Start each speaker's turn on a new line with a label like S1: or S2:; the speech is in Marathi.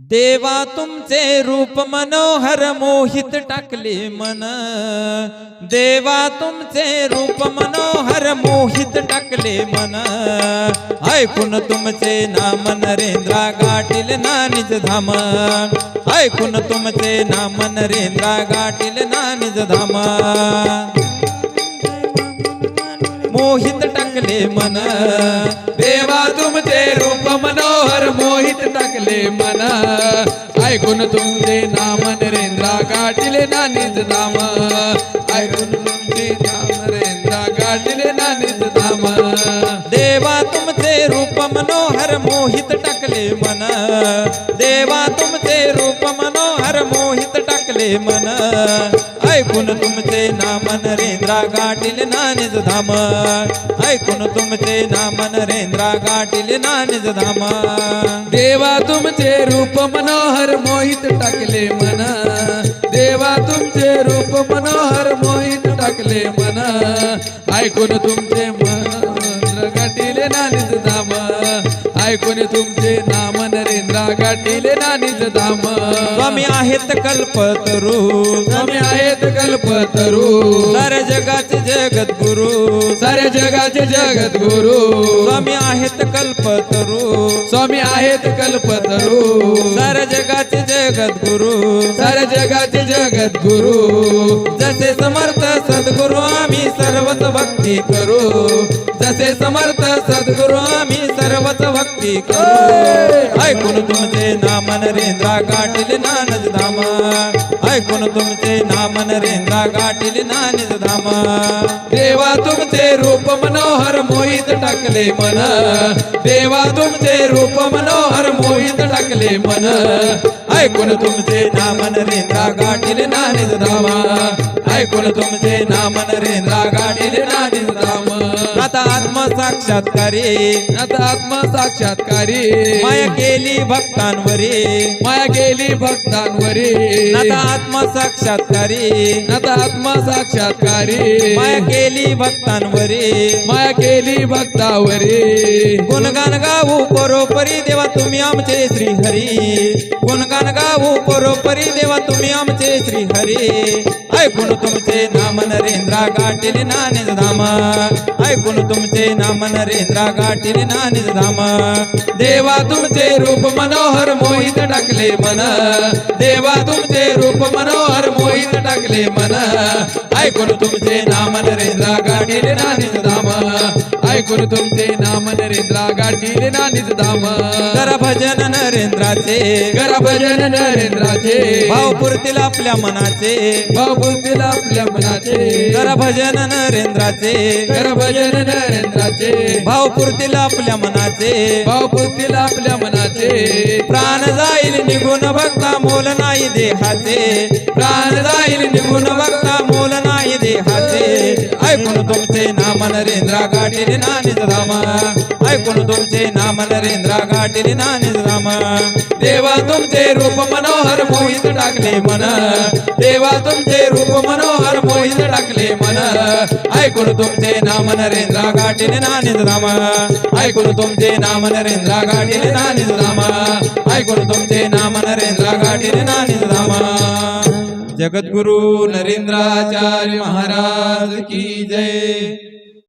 S1: देवा तुमचे रूप मनोहर मोहित टाकले मन. देवा तुमचे रूप मनोहर मोहित टाकले मन. ऐकून तुमचे नाम नरेंद्रा गाठील ना निज धाम. ऐकून तुमचे नाम नरेंद्रा गाठील ना निज धाम. मोहित टाकले मन.
S2: देवा तुमचे रूप मनोहर मोहित टाकले मन. ऐकून तुमचे नाम नरेंद्रा गाठिले ना निज नाम. ऐकून तुमचे नाम नरेंद्रा गाठिले ना निज नाम.
S1: देवा तुमचे रूप मनोहर मोहित टाकले मन. देवा तुमचे रूप मनोहर मोहित टाकले मन. ऐकून तुमचे नाम नरेंद्रा गाठील ना निज धाम. ऐकून तुमचे नाम नरेंद्रा गाठील ना निज धाम.
S2: देवा तुमचे रूप मनोहर मोहित टाकले मन. देवा तुमचे रूप मनोहर मोहित टाकले मन. ऐकून तुमचे मन गाठील ना निज धाम. ऐकून तुमचे नाम नरेंद्रा गाठिले ना निज धाम.
S1: स्वामी आहेत कल्पतरू.
S2: स्वामी आहेत कल्पतरू.
S1: साऱ्या जगाचे जगद्गुरु.
S2: साऱ्या जगाचे जगत गुरु
S1: स्वामी आहेत कल्पतरू.
S2: स्वामी आहेत कल्पतरू.
S1: साऱ्या जगाचे जगद्गुरु.
S2: साऱ्या जगाचे जगत गुरु
S1: जसे समर्थ सद्गुरु आम्ही सर्वच भक्ती करू. जसे समर्थ सद्गुरु आम्ही सर्वच भक्ती करू. ऐकून तुमचे नाम नरेंद्रा गाठील नानज धाम. ऐकून तुमचे नाम नरेंद्रा गाठील नानज धाम.
S2: देवा तुमचे रूप मनोहर मोहित टाकले मन. देवा तुमचे रूप मनोहर मोहित टाकले मन.
S1: ऐकून तुमचे नाम नरेंद्रा गाठील नानज धाम. ऐकून तुमचे नाम नरेंद्रा गाठील नानज धाम साक्षात्कारी.
S2: आता आत्मा साक्षात्कारी.
S1: माया केली भक्तांवरी.
S2: माया गेली भक्तांवरी.
S1: आता आत्म साक्षात्कारी.
S2: आता आत्मा साक्षात्कारी.
S1: माया केली भक्तांवरी.
S2: माया केली भक्तावरी.
S1: गुणगान गाऊ परोपरी देवा तुम्ही आमचे श्री हरी गुणगान गाऊ परोपरी देवा तुम्ही आमचे श्री हरी ऐकून तुमचे नाम नरेंद्रा गाठील ना धाम. ऐकून तुमचे नाम नरेंद्रा गाठील ना धाम.
S2: देवा तुमचे रूप मनोहर मोहित टाकले मन. देवा तुमचे रूप मनोहर मोहित टाकले मन. ऐकून तुमचे नाम नरेंद्रा गाठील नानिज ऐकून तुमचे नाम नरेंद्रा गाठील नानिज धाम.
S1: करा भजन नरेंद्राचे
S2: करा भजन नरेंद्राचे.
S1: भाव पुरतील आपल्या मनाचे.
S2: भावपूर्तीला आपल्या मनाचे.
S1: करा भजन नरेंद्राचे.
S2: कर भजन नरेंद्राचे.
S1: भाव पुरतील आपल्या मनाचे.
S2: भावपूर्तीला आपल्या मनाचे.
S1: प्राण जाईल निघून भक्ता मोल नाही देहाचे. प्राण जाईल निघून भक्ता मोल नाही देहाचे. ऐकून तुमचे नरेंद्रा गाठील नानिज रामा. ऐकून तुमचे नाम नरेंद्रा गाठील नानिज रामा. देवा तुमचे रूप मनोहर मोहित टाकले मन. देवा तुमचे रूप मनोहर मोहित टाकले मन. ऐकून तुमचे नाम नरेंद्रा गाठील नानिज रामा. ऐकून तुमचे नाम नरेंद्रा गाठील नानिज रामा. ऐकून तुमचे नाम नरेंद्रा गाठील नानिज रामा. जगद्गुरु नरेंद्राचार्य महाराज की जय.